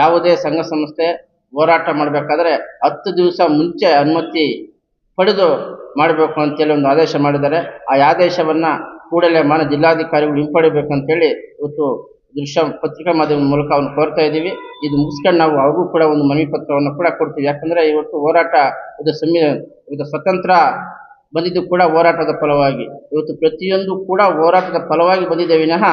ಯಾವುದೇ ಸಂಘ ಸಂಸ್ಥೆ ಹೋರಾಟ ಮಾಡಬೇಕಾದ್ರೆ ಹತ್ತು ದಿವಸ ಮುಂಚೆ ಅನುಮತಿ ಪಡೆದು ಮಾಡಬೇಕು ಅಂತೇಳಿ ಒಂದು ಆದೇಶ ಮಾಡಿದ್ದಾರೆ. ಆ ಆದೇಶವನ್ನು ಕೂಡಲೇ ಮಾನ್ಯ ಜಿಲ್ಲಾಧಿಕಾರಿಗಳು ಹಿಂಪಡಿಬೇಕಂತೇಳಿ ಇವತ್ತು ದೃಶ್ಯ ಪತ್ರಿಕಾ ಮಾಧ್ಯಮದ ಮೂಲಕ ಅವ್ನು ಕೋರ್ತಾ ಇದ್ದೀವಿ. ಇದು ಮುಗಿಸ್ಕೊಂಡು ನಾವು ಅವ್ರಿಗೂ ಕೂಡ ಒಂದು ಮನವಿ ಪತ್ರವನ್ನು ಕೂಡ ಕೊಡ್ತೀವಿ. ಯಾಕಂದರೆ ಇವತ್ತು ಹೋರಾಟ ಇದು ಸಂವಿ ಇದು ಸ್ವತಂತ್ರ ಬಂದಿದ್ದು ಕೂಡ ಹೋರಾಟದ ಫಲವಾಗಿ. ಇವತ್ತು ಪ್ರತಿಯೊಂದು ಕೂಡ ಹೋರಾಟದ ಫಲವಾಗಿ ಬಂದಿದೆ ವಿನಃ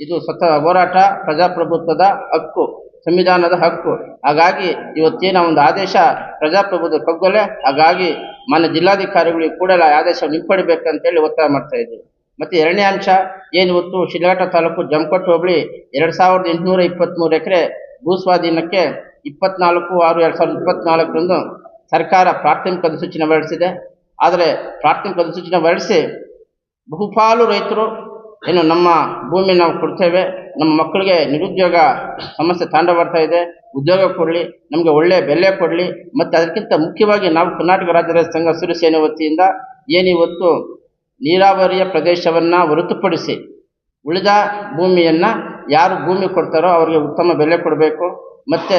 ಇದು ಸ್ವತಃ ಹೋರಾಟ, ಪ್ರಜಾಪ್ರಭುತ್ವದ ಹಕ್ಕು. ಸಂವಿಧಾನದ ಹಕ್ಕು. ಹಾಗಾಗಿ ಇವತ್ತೇನ ಒಂದು ಆದೇಶ ಪ್ರಜಾಪ್ರಭುತ್ವ ಕಗ್ಗೊಲೆ ಹಾಗಾಗಿ ಮಾನ್ಯ ಜಿಲ್ಲಾಧಿಕಾರಿಗಳಿಗೆ ಕೂಡಲೇ ಆ ಅಂತ ಹಿಂಪಡಿಬೇಕಂತೇಳಿ ಒತ್ತಾಯ ಮಾಡ್ತಾ ಇದ್ದೀವಿ. ಮತ್ತು ಎರಡನೇ ಅಂಶ, ಏನು ಇವತ್ತು ಶಿಡ್ಲಘಟ್ಟ ತಾಲೂಕು ಜಮಖಂಡಿ ಹೋಬಳಿ ಎರಡು ಸಾವಿರದ ಎಂಟುನೂರ ಇಪ್ಪತ್ತ್ಮೂರು ಎಕರೆ ಭೂ ಸ್ವಾಧೀನಕ್ಕೆ ಇಪ್ಪತ್ನಾಲ್ಕು ಆರು ಎರಡು ಸಾವಿರದ ಇಪ್ಪತ್ನಾಲ್ಕರಂದು ಸರ್ಕಾರ ಪ್ರಾಥಮಿಕ ಅಧಿಸೂಚನೆ ಹೊರಡಿಸಿದೆ. ಆದರೆ ಪ್ರಾಥಮಿಕ ಅಧಿಸೂಚನೆ ಹೊರಡಿಸಿ ಬಹುಪಾಲು ರೈತರು ಏನು ನಮ್ಮ ಭೂಮಿ ನಾವು ಕೊಡ್ತೇವೆ. ನಮ್ಮ ಮಕ್ಕಳಿಗೆ ನಿರುದ್ಯೋಗ ಸಮಸ್ಯೆ ತಾಂಡವಾಡ್ತಾ ಇದೆ, ಉದ್ಯೋಗ ಕೊಡಲಿ, ನಮಗೆ ಒಳ್ಳೆಯ ಬೆಲೆ ಕೊಡಲಿ, ಮತ್ತು ಅದಕ್ಕಿಂತ ಮುಖ್ಯವಾಗಿ ನಾವು ಕರ್ನಾಟಕ ರಾಜ್ಯ ರೈತ ಸಂಘ ಹಸಿರು ಸೇನೆ ವತಿಯಿಂದ ಏನಿವತ್ತು ನೀರಾವರಿಯ ಪ್ರದೇಶವನ್ನು ಹೊರತುಪಡಿಸಿ ಉಳಿದ ಭೂಮಿಯನ್ನು ಯಾರು ಭೂಮಿ ಕೊಡ್ತಾರೋ ಅವರಿಗೆ ಉತ್ತಮ ಬೆಲೆ ಕೊಡಬೇಕು, ಮತ್ತು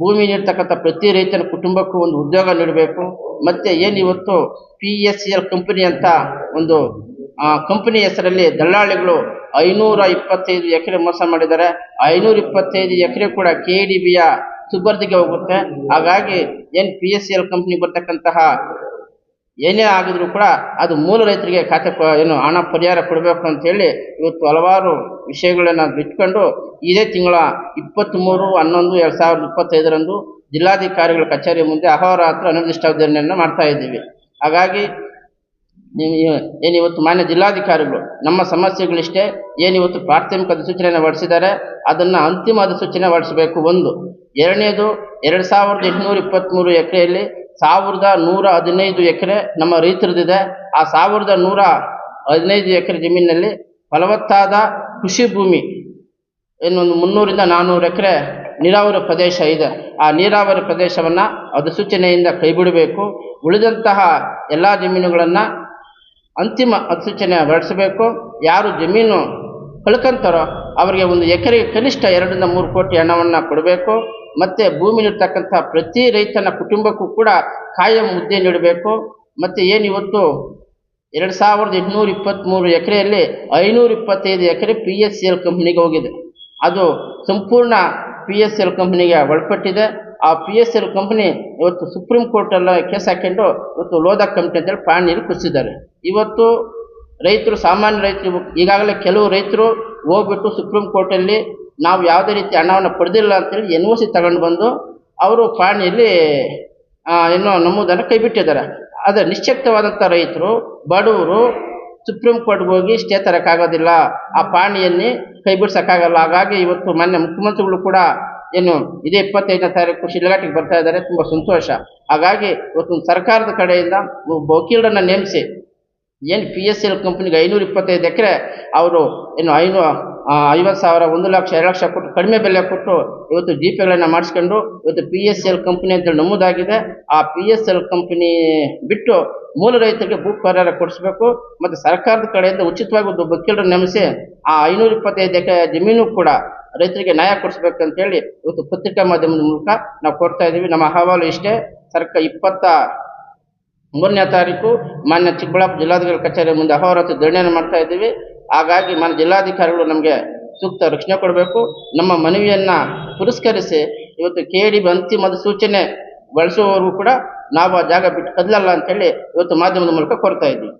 ಭೂಮಿ ನೀಡ್ತಕ್ಕಂಥ ಪ್ರತಿ ರೈತನ ಕುಟುಂಬಕ್ಕೂ ಒಂದು ಉದ್ಯೋಗ ನೀಡಬೇಕು, ಮತ್ತು ಏನು ಇವತ್ತು P S C L company ಅಂತ ಒಂದು ಕಂಪನಿ ಹೆಸರಲ್ಲಿ ದಲ್ಲಾಳಿಗಳು ಐನೂರ ಇಪ್ಪತ್ತೈದು ಎಕರೆ ಮೋಸ ಮಾಡಿದ್ದಾರೆ. ಐನೂರ ಇಪ್ಪತ್ತೈದು ಎಕರೆ ಕೂಡ ಕೆ ಡಿ ಬಿಯ ಸುಬರ್ದಿಗೆ ಹೋಗುತ್ತೆ. ಹಾಗಾಗಿ ಏನು P S C L company ಬರ್ತಕ್ಕಂತಹ ಏನೇ ಆಗಿದ್ರು ಕೂಡ ಅದು ಮೂಲ ರೈತರಿಗೆ ಖಾತೆ ಏನು ಹಣ ಪರಿಹಾರ ಕೊಡಬೇಕು ಅಂತೇಳಿ ಇವತ್ತು ಹಲವಾರು ವಿಷಯಗಳನ್ನು ಬಿಟ್ಕೊಂಡು ಇದೇ ತಿಂಗಳ ಇಪ್ಪತ್ತ್ಮೂರು ಹನ್ನೊಂದು, ಎರಡು ಸಾವಿರದ ಇಪ್ಪತ್ತೈದರಂದು ಜಿಲ್ಲಾಧಿಕಾರಿಗಳ ಕಚೇರಿ ಮುಂದೆ ಅಹೋರಾತ್ರ ಅನಿರ್ದಿಷ್ಟಾವಧಿಯನ್ನು ಮಾಡ್ತಾ ಇದ್ದೀವಿ. ಹಾಗಾಗಿ ನೀವು ಏನು ಇವತ್ತು ಮಾನ್ಯ ಜಿಲ್ಲಾಧಿಕಾರಿಗಳು ನಮ್ಮ ಸಮಸ್ಯೆಗಳಿಷ್ಟೇ ಏನು ಇವತ್ತು ಪ್ರಾಥಮಿಕ ಅಧಿಸೂಚನೆಯನ್ನು ಹೊರಡಿಸಿದ್ದಾರೆ, ಅದನ್ನು ಅಂತಿಮ ಅಧಿಸೂಚನೆ ಹೊರಡಿಸಬೇಕು ಒಂದು. ಎರಡನೇದು, ಎರಡು ಸಾವಿರದ ಎಂಟುನೂರ ಇಪ್ಪತ್ತ್ಮೂರು ಎಕರೆಯಲ್ಲಿ ಸಾವಿರದ ನೂರ ಹದಿನೈದು ಎಕರೆ ನಮ್ಮ ರೈತರದಿದೆ. ಆ ಸಾವಿರದ ನೂರ ಹದಿನೈದು ಎಕರೆ ಜಮೀನಿನಲ್ಲಿ ಫಲವತ್ತಾದ ಕೃಷಿ ಭೂಮಿ, ಇನ್ನೊಂದು ಮುನ್ನೂರಿಂದ ನಾನ್ನೂರು ಎಕರೆ ನೀರಾವರಿ ಪ್ರದೇಶ ಇದೆ. ಆ ನೀರಾವರಿ ಪ್ರದೇಶವನ್ನು ಅಧಿಸೂಚನೆಯಿಂದ ಕೈಬಿಡಬೇಕು. ಉಳಿದಂತಹ ಎಲ್ಲ ಜಮೀನುಗಳನ್ನು ಅಂತಿಮ ಅಧಿಸೂಚನೆ ಹೊರಡಿಸಬೇಕು. ಯಾರು ಜಮೀನು ಕಳ್ಕೊಂತಾರೋ ಅವರಿಗೆ ಒಂದು ಎಕರೆಗೆ ಕನಿಷ್ಠ ಎರಡರಿಂದ ಮೂರು ಕೋಟಿ ಹಣವನ್ನು ಕೊಡಬೇಕು. ಮತ್ತು ಭೂಮಿಲಿರ್ತಕ್ಕಂಥ ಪ್ರತಿ ರೈತನ ಕುಟುಂಬಕ್ಕೂ ಕೂಡ ಕಾಯಂ ಹುದ್ದೆ ನೀಡಬೇಕು. ಮತ್ತು ಏನು ಇವತ್ತು? ಎರಡು ಸಾವಿರದ ಎಂಟುನೂರ ಇಪ್ಪತ್ತ್ಮೂರು ಎಕರೆಯಲ್ಲಿ ಐನೂರ ಇಪ್ಪತ್ತೈದು ಎಕರೆ ಪಿ ಎಸ್ ಎಲ್ ಕಂಪ್ನಿಗೆ ಹೋಗಿದೆ. ಅದು ಸಂಪೂರ್ಣ ಪಿ ಎಸ್ ಎಲ್ ಕಂಪ್ನಿಗೆ ಒಳಪಟ್ಟಿದೆ. ಆ ಪಿ ಎಸ್ ಎಲ್ ಕಂಪ್ನಿ ಇವತ್ತು ಸುಪ್ರೀಂ ಕೋರ್ಟಲ್ಲಿ ಕೇಸ್ ಹಾಕೊಂಡು ಇವತ್ತು ಲೋಧಾ ಕಂಪ್ನಿ ಅಂತೇಳಿ ಪಾಣಿಯಲ್ಲಿ ಕುಸಿದ್ದಾರೆ ಇವತ್ತು ರೈತರು, ಸಾಮಾನ್ಯ ರೈತರು, ಈಗಾಗಲೇ ಕೆಲವು ರೈತರು ಹೋಗ್ಬಿಟ್ಟು ಸುಪ್ರೀಂ ಕೋರ್ಟಲ್ಲಿ ನಾವು ಯಾವುದೇ ರೀತಿ ಹಣವನ್ನು ಪಡೆದಿಲ್ಲ ಅಂತೇಳಿ ಎನ್ ಒ ಸಿ ತಗೊಂಡು ಬಂದು ಅವರು ಪಾಣಿಯಲ್ಲಿ ಏನೋ ನಮ್ಮದನ್ನು ಕೈ ಬಿಟ್ಟಿದ್ದಾರೆ ಆದರೆ ನಿಶ್ಚಿತವಾದಂಥ ರೈತರು, ಬಡವರು ಸುಪ್ರೀಂ ಕೋರ್ಟ್ಗೆ ಹೋಗಿ ಸ್ಟೇ ತರೋಕ್ಕಾಗೋದಿಲ್ಲ. ಆ ಪಾಣಿಯಲ್ಲಿ ಕೈ ಬಿಡ್ಸೋಕ್ಕಾಗಲ್ಲ ಹಾಗಾಗಿ ಇವತ್ತು ಮಾನ್ಯ ಮುಖ್ಯಮಂತ್ರಿಗಳು ಕೂಡ ಏನು ಇದೇ ಇಪ್ಪತ್ತೈದನೇ ತಾರೀಕು ಶಿಡ್ಲಘಾಟಿಗೆ ಬರ್ತಾ ಇದ್ದಾರೆ, ತುಂಬ ಸಂತೋಷ. ಹಾಗಾಗಿ ಇವತ್ತು ಸರ್ಕಾರದ ಕಡೆಯಿಂದ ಒಬ್ಬ ವಕೀಲರನ್ನು ನೇಮಿಸಿ, ಏನು ಪಿ ಎಸ್ ಎಲ್ ಕಂಪ್ನಿಗೆ ಐನೂರ ಇಪ್ಪತ್ತೈದು ಎಕರೆ, ಅವರು ಏನು ಐನೂ ಐವತ್ತು ಸಾವಿರ, ಒಂದು ಲಕ್ಷ, ಎರಡು ಲಕ್ಷ ಕೊಟ್ಟು, ಕಡಿಮೆ ಬೆಲೆ ಕೊಟ್ಟು ಇವತ್ತು ಜಿ ಪೆಗಳನ್ನು ಮಾಡಿಸ್ಕೊಂಡು ಇವತ್ತು ಪಿ ಎಸ್ ಎಲ್ ಕಂಪ್ನಿ ಅಂತೇಳಿ ನಮೂದಾಗಿದೆ. ಆ ಪಿ ಎಸ್ ಎಲ್ ಕಂಪ್ನಿ ಬಿಟ್ಟು ಮೂಲ ರೈತರಿಗೆ ಭೂ ಪರಿಹಾರ ಕೊಡಿಸ್ಬೇಕು. ಮತ್ತು ಸರ್ಕಾರದ ಕಡೆಯಿಂದ ಉಚಿತವಾಗಿ ಒಂದು ವಕೀಲರನ್ನು ನೇಮಿಸಿ, ಆ ಐನೂರ ಇಪ್ಪತ್ತೈದು ಎಕರೆ ಜಮೀನು ಕೂಡ ರೈತರಿಗೆ ನ್ಯಾಯ ಕೊಡಿಸ್ಬೇಕಂತೇಳಿ ಇವತ್ತು ಪತ್ರಿಕಾ ಮಾಧ್ಯಮದ ಮೂಲಕ ನಾವು ಕೊಡ್ತಾ ಇದ್ದೀವಿ. ನಮ್ಮ ಅಹವಾಲು ಇಷ್ಟೇ. ಸರ್ಕ ಇಪ್ಪತ್ತ ಮೂರನೇ ತಾರೀಕು ಮಾನ್ಯ ಚಿಕ್ಕಬಳ್ಳಾಪುರ ಜಿಲ್ಲಾಧಿಕಾರಿ ಕಚೇರಿ ಮುಂದೆ ಅಹೋರಾತ್ರಿ ಧರಣಿಯನ್ನು ಮಾಡ್ತಾ ಇದ್ದೀವಿ. ಹಾಗಾಗಿ ಮಾನ್ಯ ಜಿಲ್ಲಾಧಿಕಾರಿಗಳು ನಮಗೆ ಸೂಕ್ತ ರಕ್ಷಣೆ ಕೊಡಬೇಕು. ನಮ್ಮ ಮನವಿಯನ್ನು ಪುರಸ್ಕರಿಸಿ ಇವತ್ತು ಕೆ ಡಿ ಬಿ ಅಂತಿಮ ಸೂಚನೆ ಬಳಸುವವರೆಗೂ ಕೂಡ ನಾವು ಆ ಜಾಗ ಬಿಟ್ಟು ಕದಲಲ್ಲ ಅಂತೇಳಿ ಇವತ್ತು ಮಾಧ್ಯಮದ ಮೂಲಕ ಕೊರ್ತಾ ಇದ್ದೀವಿ.